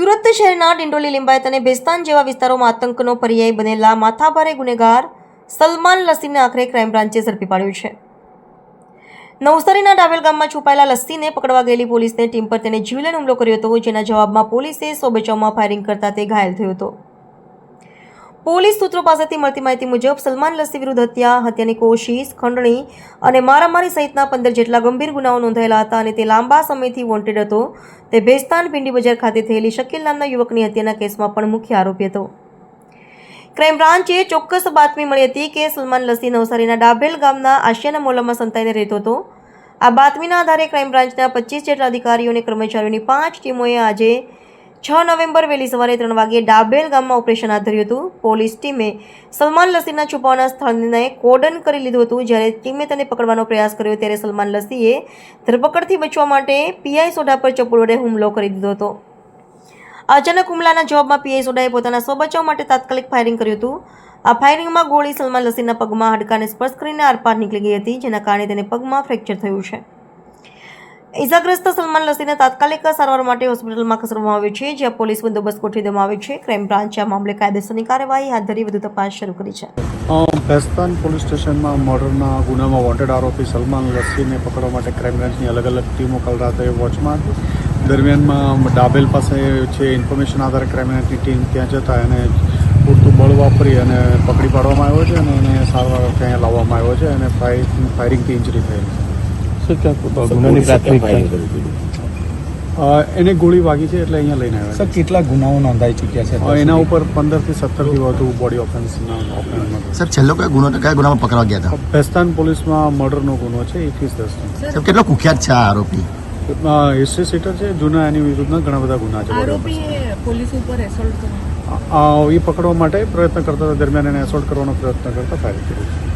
સુરત શહેરના ડિંડોલી લિંબાયત અને બેસ્તાન જેવા વિસ્તારોમાં આતંકનો પર્યાય બનેલા માથાભારે ગુનેગાર સલમાન લસીને આખરે ક્રાઇમ બ્રાન્ચે ઝડપી પાડ્યું છે. નવસારીના ડાવેલ ગામમાં છુપાયેલા લસ્સીને પકડવા ગયેલી પોલીસને ટીમ પર તેને જીવલેણ હુમલો કર્યો હતો, જેના જવાબમાં પોલીસે સો બચાવમાં ફાયરિંગ કરતા તે ઘાયલ થયો હતો. પોલીસ સૂત્રો પાસેથી મળતી માહિતી મુજબ સલમાન લસ્સી વિરુદ્ધ હત્યા, હત્યાની કોશિશ, ખંડણી અને મારામારી સહિતના પંદર જેટલા ગંભીર ગુનાઓ નોંધાયેલા હતા અને તે લાંબા સમયથી વોન્ટેડ હતો. તે ભેસ્તાન પિંડી બજાર ખાતે થયેલી શકીલ નામના યુવકની હત્યાના કેસમાં પણ મુખ્ય આરોપી હતો. ક્રાઇમ બ્રાન્ચે ચોક્કસ બાતમી મળી હતી કે સલમાન લસ્સી નવસારીના ડાભેલ ગામના આશિયાના મોલામાં સંતાઈને રહેતો હતો. આ બાતમીના આધારે ક્રાઇમ બ્રાન્ચના પચીસ જેટલા અધિકારીઓ અને કર્મચારીઓની પાંચ ટીમોએ આજે છ નવેમ્બર વહેલી સવારે ત્રણ વાગ્યે ડાબેલ ગામમાં ઓપરેશન હાથ ધર્યું હતું. પોલીસ ટીમે સલમાન લસ્સીના છુપાવાના સ્થળને કોર્ડન કરી લીધું હતું. જ્યારે ટીમે તેને પકડવાનો પ્રયાસ કર્યો ત્યારે સલમાન લસ્સીએ ધરપકડથી બચવા માટે પીઆઈ સોઢા પર ચપ્પુ વડે હુમલો કરી દીધો હતો. અચાનક હુમલાના જવાબમાં પીઆઈ સોડાએ પોતાના સ્વબચાવ માટે તાત્કાલિક ફાયરિંગ કર્યું હતું. આ ફાયરિંગમાં ગોળી સલમાન લસીના પગમાં હાડકાને સ્પર્શ કરીને આરપાર નીકળી ગઈ હતી, જેના કારણે તેને પગમાં ફ્રેક્ચર થયું છે. ઇજાગ્રસ્ત સલમાન લસીને તાત્કાલિક સારવાર માટે હોસ્પિટલમાં ખસેડવામાં આવ્યો છે, જ્યાં પોલીસ બંદોબસ્ત ગોઠવી દેવામાં આવ્યો છે. ક્રાઇમ બ્રાન્ચે આ મામલે કાયદેસરની કાર્યવાહી હાથ ધરી વધુ તપાસ શરૂ કરી છે. ભેસ્તાન પોલીસ સ્ટેશનમાં મર્ડરના ગુનામાં વોન્ટેડ આરોપી સલમાન લસ્સીને પકડવા માટે ક્રાઇમ બ્રાન્ચની અલગ અલગ ટીમો કાલ રાતે વોચમાં. હતી દરમિયાનમાં ડાબેલ પાસે છે ઇન્ફોર્મેશન આધારે ક્રાઇમ બ્રાન્ચની ટીમ ત્યાં જતા એને પૂરતું બળ વાપરી અને પકડી પાડવામાં આવ્યો છે અને એને સારવાર ત્યાં લાવવામાં આવ્યો છે અને ફાયરિંગ ફાયરિંગથી ઇન્જરી થયેલી છે. સર ગુનાની પ્રાથમિકતા. એને ગોળી વાગી છે એટલે અહીંયા લઈને આવ્યા સર કેટલા ગુનાઓ નોંધાઈ ચૂક્યા છે? એના ઉપર પંદરથી સત્તરથી વધુ બોડી ઓફેન્સના ઓફેન્સમાં સર છેલ્લો કયો ગુનો કયા ગુનામાં પકડવા ગયા હતા? ભેસ્તાન પોલીસમાં મર્ડરનો ગુનો છે એકવીસ સાહેબ કેટલો કુખ્યાત છે આ આરોપી? હિસ્ટ્રી સીટર છે જૂના એની વિરુદ્ધના ઘણા બધા ગુના છે પોલીસ ઉપર એસોલ્ટ એ પકડવા માટે પ્રયત્ન કરતા હતા દરમિયાન એને એસોલ્ટ કરવાનો પ્રયત્ન કરતા ફાયર કર્યું